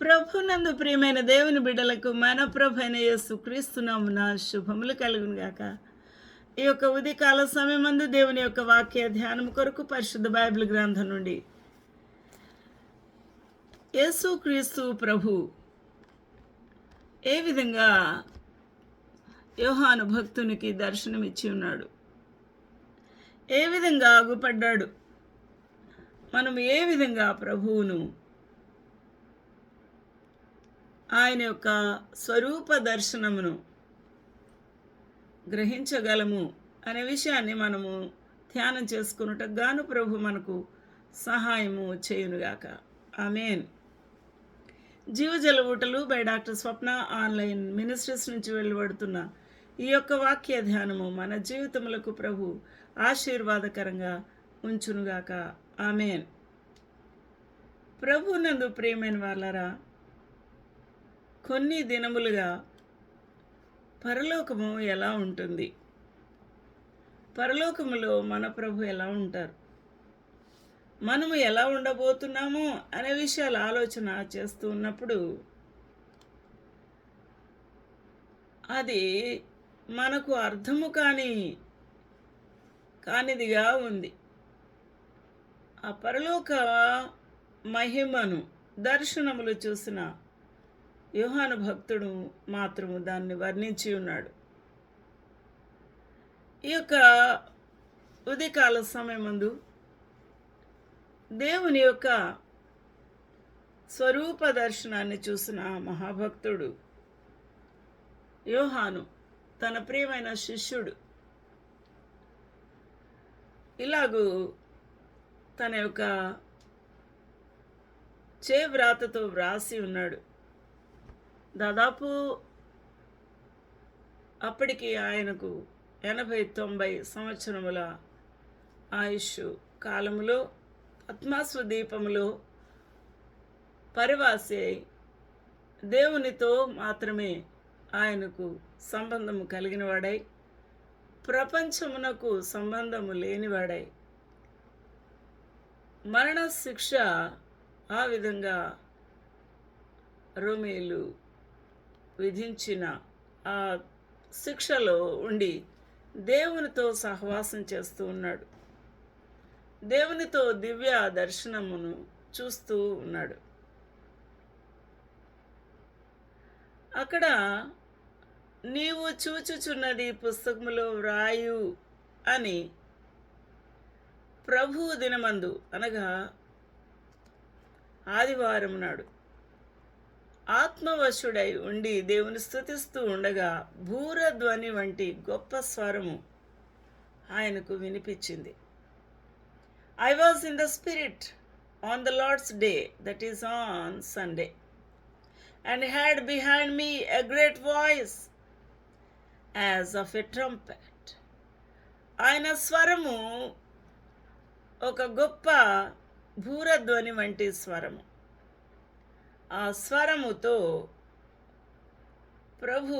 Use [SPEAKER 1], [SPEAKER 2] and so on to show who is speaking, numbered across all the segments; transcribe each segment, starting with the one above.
[SPEAKER 1] ప్రభునందు ప్రియమైన దేవుని బిడ్డలకు మన ప్రభు అయిన యేసుక్రీస్తునామున శుభములు కలుగును గాక. ఈ యొక్క ఉదయకాల సమయం మందు దేవుని యొక్క వాక్య ధ్యానం కొరకు పరిశుద్ధ బైబిల్ గ్రంథం నుండి యేసు క్రీస్తు ప్రభు ఏ విధంగా యోహాను భక్తునికి దర్శనమిచ్చి ఉన్నాడు? ఏ విధంగా ఆగుపడ్డాడు? మనం ఏ విధంగా ప్రభువును ఆయన యొక్క స్వరూప దర్శనమును గ్రహించగలము అనే విషయాన్ని మనము ధ్యానం చేసుకున్నట్టు గాను ప్రభు మనకు సహాయము చేయునుగాక. ఆమెన్. జీవజల ఊటలు by doctor Swapna online ministries నుంచి వెళ్ళబడుతున్న ఈ యొక్క వాక్య ధ్యానము మన జీవితములకు ప్రభు ఆశీర్వాదకరంగా ఉంచునుగాక. ఆమెన్. ప్రభు నందు ప్రియమైన వాళ్ళరా కొన్ని దినములుగా పరలోకము ఎలా ఉంటుంది? పరలోకములో మన ప్రభు ఎలా ఉంటారు? మనము ఎలా ఉండబోతున్నాము అనే విషయాలు ఆలోచన చేస్తూ ఉన్నప్పుడు అది మనకు అర్థము కాని కానిదిగా ఉంది. ఆ పరలోక మహిమను దర్శనములు చూసిన యోహాను భక్తుడు మాత్రము దాన్ని వర్ణించి ఉన్నాడు. ఈ యొక్క ఉదయకాల సమయమందు దేవుని యొక్క స్వరూప దర్శనాన్ని చూసిన మహాభక్తుడు యోహాను తన ప్రియమైన శిష్యుడు. ఇలాగూ తన యొక్క చే వ్రాతతో వ్రాసి ఉన్నాడు. దాదాపు అప్పటికి ఆయనకు ఎనభై తొంభై సంవత్సరముల ఆయుష్ కాలములో పద్మాస్వ దీపములో పరివాసి అయి దేవునితో మాత్రమే ఆయనకు సంబంధము కలిగినవాడై ప్రపంచమునకు సంబంధము లేనివాడై. మరణ శిక్ష ఆ విధంగా రోమేలు విధించిన ఆ శిక్షలో ఉండి దేవునితో సహవాసం చేస్తూ ఉన్నాడు. దేవునితో దివ్య దర్శనమును చూస్తూ ఉన్నాడు. అక్కడ నీవు చూచుచున్నది పుస్తకములో వ్రాయు అని ప్రభు దినమందు అనగా ఆదివారం నాడు ఆత్మవశుడై ఉండి దేవుని స్థుతిస్తూ ఉండగా భూరధ్వని వంటి గొప్ప స్వరము ఆయనకు వినిపించింది. I was in the spirit on the Lord's day that is on Sunday and had behind me a great voice as of a trumpet ఆయన స్వరము ఒక గొప్ప భూరధ్వని వంటి స్వరము. ఆ స్వరముతో ప్రభు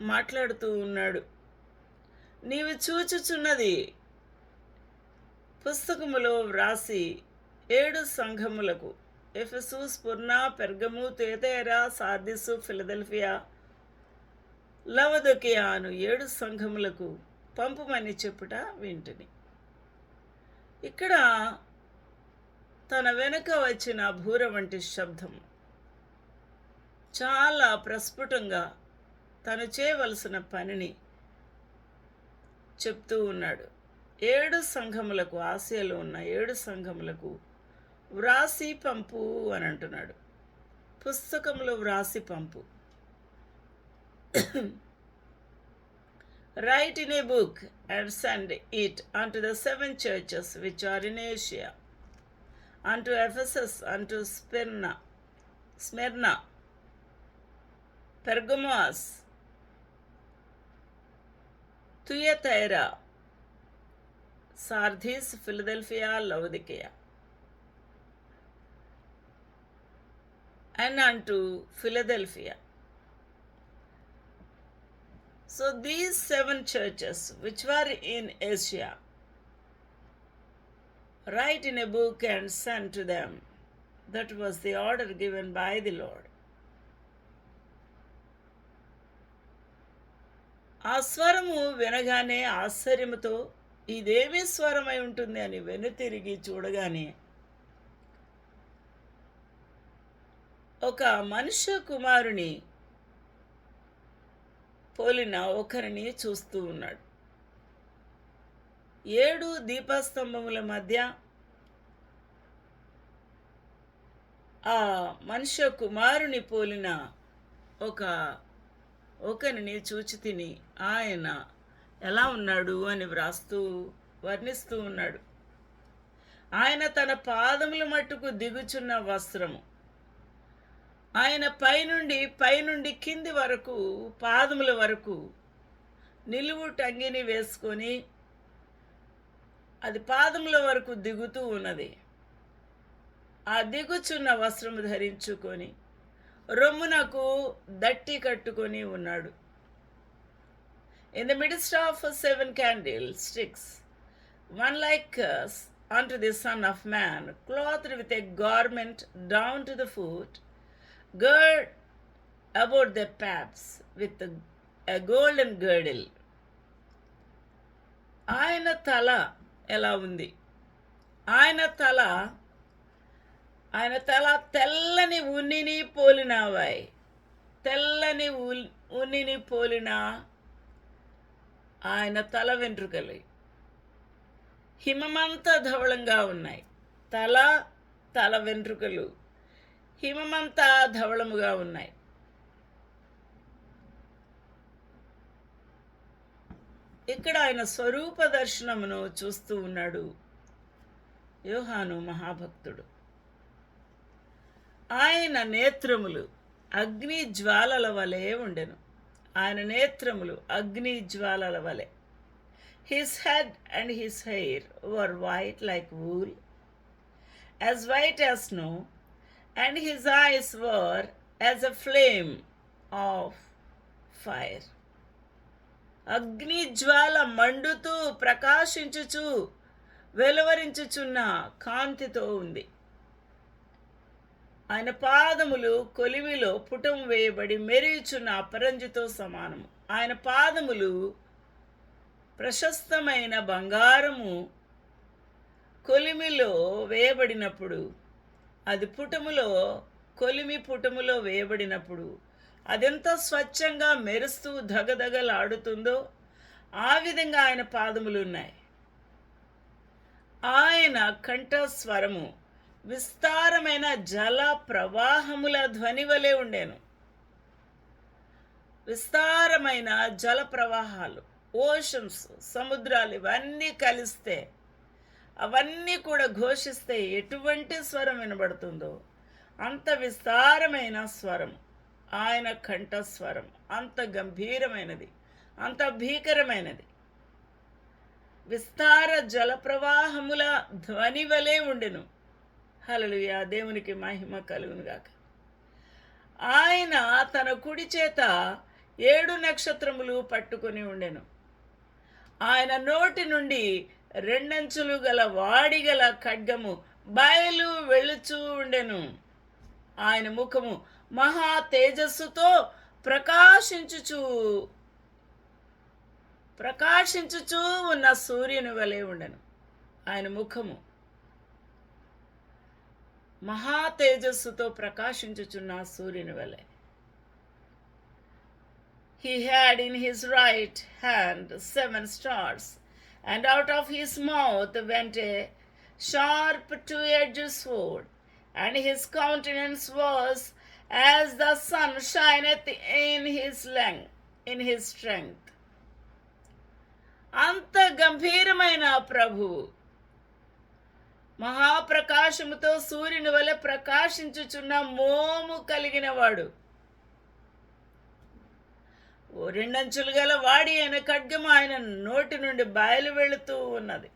[SPEAKER 1] మాట్లాడుతూ ఉన్నాడు. నీవు చూచుచున్నది పుస్తకములో వ్రాసి ఏడు సంఘములకు ఎఫెసు స్పుర్ణ పెర్గము తేతేరా సార్దిసు ఫిలదెల్ఫియా లవదొకియా అను ఏడు సంఘములకు పంపమని చెప్పుట వింటిని. ఇక్కడ తన వెనుక వచ్చిన భూర వంటి శబ్దం చాలా ప్రస్ఫుటంగా తను చేయవలసిన పనిని చెప్తూ ఉన్నాడు. ఏడు సంఘములకు ఆసియాలో ఉన్న ఏడు సంఘములకు వ్రాసి పంపు అని అంటున్నాడు. పుస్తకంలో వ్రాసి పంపు. Write in a book and send it unto the seven churches which are in Asia unto Ephesus, unto Smyrna, Smyrna, Pergamos, Thyatira, Sardis, Philadelphia, Laodicea, and unto Philadelphia. So these seven churches which were in Asia write in a book and send to them. That was the order given by the Lord. ఆ స్వరము వినగానే ఆశ్చర్యముతో ఇదేమి స్వరమై ఉంటుంది? అని వెనుతిరిగి చూడగానే ఒక మనుష్య కుమారుని పోలిన ఒకరిని చూస్తూ ఉన్నాడు. ఏడు దీపస్తంభముల మధ్య ఆ మనుష్య కుమారుని పోలిన ఒక ఒకరిని చూచి తిని ఆయన ఎలా ఉన్నాడు అని వ్రాస్తూ వర్ణిస్తూ ఉన్నాడు. ఆయన తన పాదముల మట్టుకు దిగుచున్న వస్త్రము. ఆయన పైనుండి పైనుండి కింది వరకు పాదముల వరకు నిలువు టంగిని వేసుకొని అది పాదముల వరకు దిగుతూ ఉన్నది. ఆ దిగుచున్న వస్త్రము ధరించుకొని రొమ్మునకు దట్టి కట్టుకొని ఉన్నాడు. In the midst of seven candlesticks one like unto the son of man clothed with a garment down to the foot girt about the paps with golden girdle ఆయన తల ఎలా ఉంది? ఆయన తల ఆయన తల తెల్లని ఉన్నిని పోలినవాయి. తెల్లని ఉన్నిని పోలిన ఆయన తల వెంట్రుకలు. హిమమంతా ధవళంగా ఉన్నాయి. తల తల వెంట్రుకలు. హిమమంతా ధవళముగా ఉన్నాయి. ఇక్కడ ఆయన స్వరూప దర్శనమును చూస్తూ ఉన్నాడు యోహాను మహాభక్తుడు. ఆయన నేత్రములు అగ్ని జ్వాలల వలె ఉండెను. ఆయన నేత్రములు అగ్ని జ్వాలల వలె. His head and his hair were white like wool as white as snow and his eyes were as a flame of fire అగ్ని జ్వాల మండుతూ ప్రకాశించుచు వెలువరించుచున్న కాంతితో ఉంది. ఆయన పాదములు కొలిమిలో పుటం వేయబడి మెరుగుచున్న అపరంజితో సమానము. ఆయన పాదములు ప్రశస్తమైన బంగారము కొలిమిలో వేయబడినప్పుడు అది పుటములో కొలిమి పుటములో వేయబడినప్పుడు అదెంత స్వచ్ఛంగా మెరుస్తూ ధగధగలాడుతుందో ఆ విధంగా ఆయన పాదములు ఉన్నాయి. ఆయన కంఠస్వరము విస్తారమైన జల ప్రవాహముల ధ్వని వలె ఉండేను. విస్తారమైన జల ప్రవాహాలు ఓషన్స్ సముద్రాలు ఇవన్నీ కలిస్తే అవన్నీ కూడా ఘోషిస్తే ఎటువంటి స్వరం వినబడుతుందో అంత విస్తారమైన స్వరం ఆయన కంఠస్వరం. అంత గంభీరమైనది. అంత భీకరమైనది. విస్తార జల ప్రవాహముల ధ్వని వలె ఉండెను. హలలుయా దేవునికి మహిమ కలుగునుగాక ఆయన తన కుడి చేత ఏడు నక్షత్రములు పట్టుకొని ఉండెను. ఆయన నోటి నుండి రెండంచులు గల వాడిగల ఖడ్గము బయలు వెళుచూ ఉండెను. ఆయన ముఖము మహా తేజస్సుతో ప్రకాశించుచు ప్రకాశించుచు ఉన్న సూర్యుని వలె ఉండను. ఆయన ముఖము మహా తేజస్సుతో ప్రకాశించుచున్న సూర్యుని వలె. He had in his right hand seven stars and out of his mouth went a sharp two edge sword and his countenance was as the sun shineth in his length, in his strength. అంత గంభీరమైన ప్రభువు మహాప్రకాశముతో సూర్యుని వలె ప్రకాశించుచున్న మోము కలిగిన వాడు ఓ రెండంచులు గల వాడి అయిన ఖడ్గము ఆయన నోటి నుండి బయలు వెళుతూ ఉన్నది.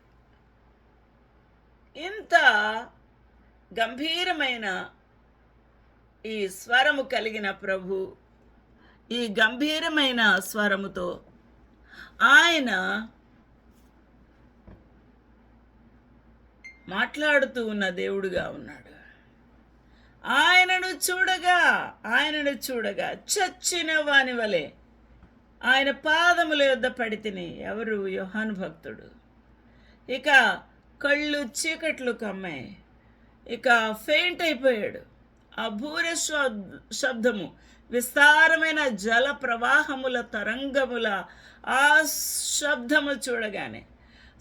[SPEAKER 1] ఇంత గంభీరమైన ఈ స్వరము కలిగిన ప్రభు ఈ గంభీరమైన స్వరముతో ఆయన మాట్లాడుతూ ఉన్న దేవుడుగా ఉన్నాడు. ఆయనను చూడగా ఆయనను చూడగా చచ్చిన వాని వలె ఆయన పాదముల యొద్ద పడితిని ఎవరు? యోహాను భక్తుడు. ఇక కళ్ళు చీకట్లు కమ్మాయి ఇక ఫెయింట్ అయిపోయాడు. అభూర శబ్- శబ్దము విస్తారమైన జల ప్రవాహముల తరంగముల ఆ శబ్దము చూడగానే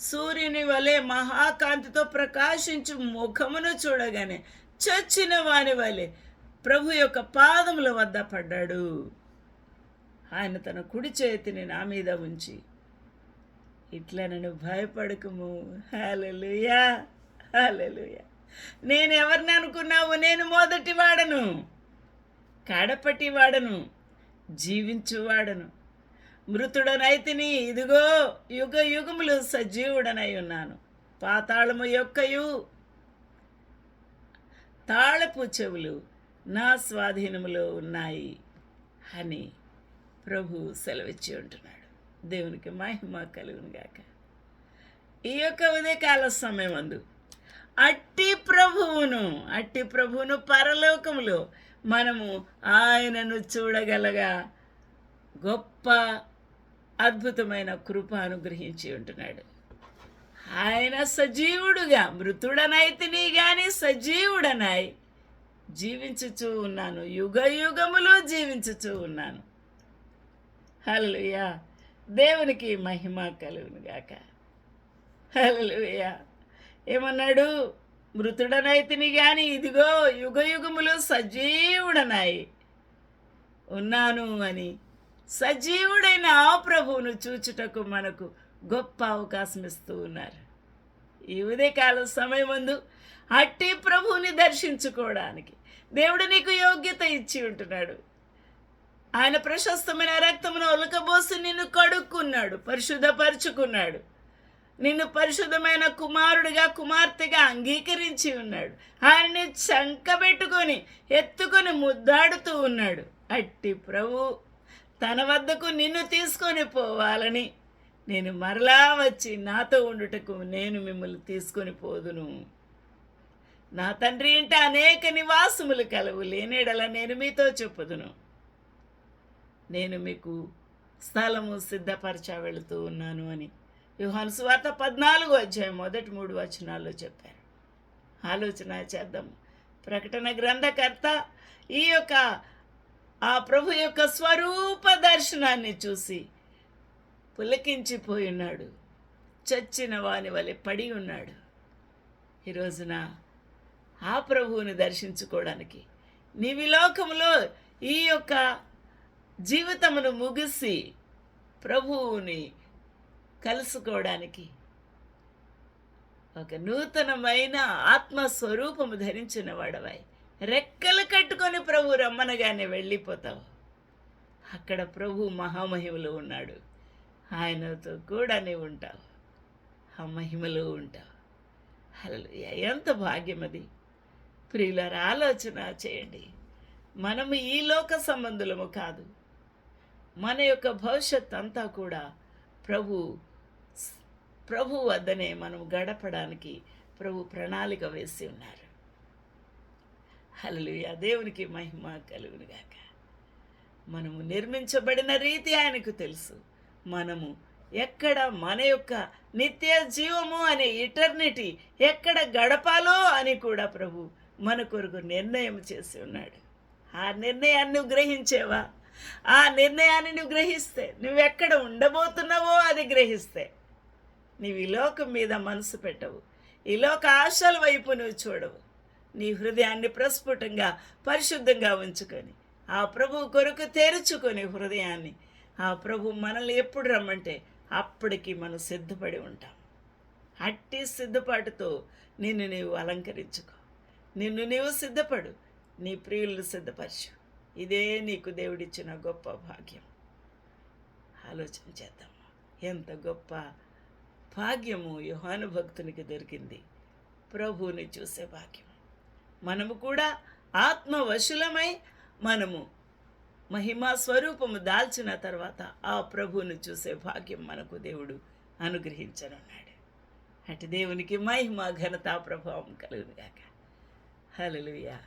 [SPEAKER 1] సూర్యుని వలె మహాకాంతితో ప్రకాశించు ముఖమును చూడగానే చచ్చిన వాని వలె ప్రభు యొక్క పాదముల వద్ద పడ్డాడు. ఆయన తన కుడి చేతిని నా మీద ఉంచి ఇట్లా నన్ను భయపడకము. హాలలుయా హాలలుయా నేను ఎవరిని అనుకున్నావు? నేను మొదటి వాడను. కడపటి వాడను. జీవించువాడను మృతుడనైతిని ఇదిగో యుగ యుగములు సజీవుడనై ఉన్నాను. పాతాళము యొక్కయు. తాళపు చెవులు నా స్వాధీనములో ఉన్నాయి అని ప్రభు సెలవిచ్చి ఉంటున్నాడు. దేవునికి మహిమ కలుగునుగాక ఈ యొక్క ఉదయకాల సమయం అందు అట్టి ప్రభువును అట్టి ప్రభువును పరలోకములో మనము ఆయనను చూడగలగా. గొప్ప అద్భుతమైన కృప అనుగ్రహించి ఉంటున్నాడు. ఆయన సజీవుడుగా మృతుడనైతిని కానీ సజీవుడనై జీవించుచూ ఉన్నాను. యుగ యుగములో జీవించుచూ ఉన్నాను. హల్లుయా దేవునికి మహిమ కలుగునుగాక. హల్లుయా ఏమన్నాడు? మృతుడనైతిని గాని ఇదిగో యుగ యుగములు సజీవుడనాయి. ఉన్నాను అని. సజీవుడైన ఆ ప్రభువును చూచుటకు మనకు గొప్ప అవకాశం ఇస్తూ ఉన్నారు. ఈ ఉదయకాల సమయం ముందు అట్టి ప్రభువుని దర్శించుకోవడానికి దేవుడు నీకు యోగ్యత ఇచ్చి ఉంటున్నాడు. ఆయన ప్రశస్తమైన రక్తమును ఒలకబోసి నిన్ను కడుక్కున్నాడు పరిశుద్ధపరుచుకున్నాడు. నిన్ను పరిశుద్ధమైన కుమారుడిగా కుమార్తెగా అంగీకరించి ఉన్నాడు. ఆయన్ని చంకబెట్టుకొని ఎత్తుకొని ముద్దాడుతూ ఉన్నాడు. అట్టి ప్రభు తన వద్దకు నిన్ను తీసుకొని పోవాలని నేను మరలా వచ్చి నాతో ఉండుటకు నేను మిమ్మల్ని తీసుకొని పోదును. నా తండ్రి ఇంట అనేక నివాసములు కలవు లేనేడల నేను మీతో చెప్పుదును. నేను మీకు స్థలము సిద్ధపరచా వెళుతూ ఉన్నాను అని. యుహాను సువార్త పద్నాలుగు అధ్యాయం మొదటి మూడు వచనాల్లో చెప్పారు. ఆలోచన చేద్దాం. ప్రకటన గ్రంథకర్త ఈ యొక్క ఆ ప్రభు యొక్క స్వరూప దర్శనాన్ని చూసి పులకించిపోయినాడు. చచ్చిన వాని వలె పడి ఉన్నాడు. ఈరోజున ఆ ప్రభువుని దర్శించుకోవడానికి నీవి లోకంలో ఈ యొక్క జీవితమును ముగిసి ప్రభువుని కలుసుకోవడానికి ఒక నూతనమైన ఆత్మస్వరూపము ధరించిన వాడవాయి రెక్కలు కట్టుకొని ప్రభు రమ్మనగానే వెళ్ళిపోతావు. అక్కడ ప్రభు మహామహిమలో ఉన్నాడు. ఆయనతో కూడా నీవు ఉంటావు. ఆ మహిమలో ఉంటావు. అసలు ఎంత భాగ్యం అది. ప్రియులార ఆలోచన చేయండి. మనము ఈ లోక సంబంధులము కాదు. మన యొక్క భవిష్యత్ అంతా కూడా ప్రభు ప్రభు వద్దనే మనం గడపడానికి ప్రభు ప్రణాళిక వేసి ఉన్నారు. హల్లెలూయా. దేవునికి మహిమ కలుగునుగాక. మనము నిర్మించబడిన రీతి ఆయనకు తెలుసు. మనము ఎక్కడ మన యొక్క నిత్య జీవము అనే ఇటర్నిటీ ఎక్కడ గడపాలో అని కూడా ప్రభు మన కొరకు నిర్ణయం చేసి ఉన్నాడు. ఆ నిర్ణయాన్ని గ్రహించేవా? ఆ నిర్ణయాన్ని నువ్వు గ్రహిస్తే నువ్వెక్కడ ఉండబోతున్నావో అది గ్రహిస్తే నీవు ఈ లోకం మీద మనసు పెట్టవు. ఈ లోక ఆశల వైపు నువ్వు చూడవు. నీ హృదయాన్ని ప్రస్ఫుటంగా పరిశుద్ధంగా ఉంచుకొని ఆ ప్రభు కొరకు తెరుచుకొని హృదయాన్ని ఆ ప్రభు మనల్ని ఎప్పుడు రమ్మంటే అప్పటికి మనం సిద్ధపడి ఉంటాం. అట్టి సిద్ధపాటుతో నిన్ను నీవు అలంకరించుకో. నిన్ను నీవు సిద్ధపడు. నీ ప్రియులను సిద్ధపరచు. ఇదే నీకు దేవుడిచ్చిన గొప్ప భాగ్యం. ఆలోచన చేద్దాం. ఎంత గొప్ప భాగ్యము యోహాను భక్తునికి దొరికింది. ప్రభువుని చూసే భాగ్యం. మనము కూడా ఆత్మవశులమై మనము మహిమా స్వరూపము దాల్చిన తర్వాత ఆ ప్రభువును చూసే భాగ్యం మనకు దేవుడు అనుగ్రహించనున్నాడు. అటు దేవునికి మహిమ ఘనతా ప్రభావం కలుగునుగాక హల్లెలూయా.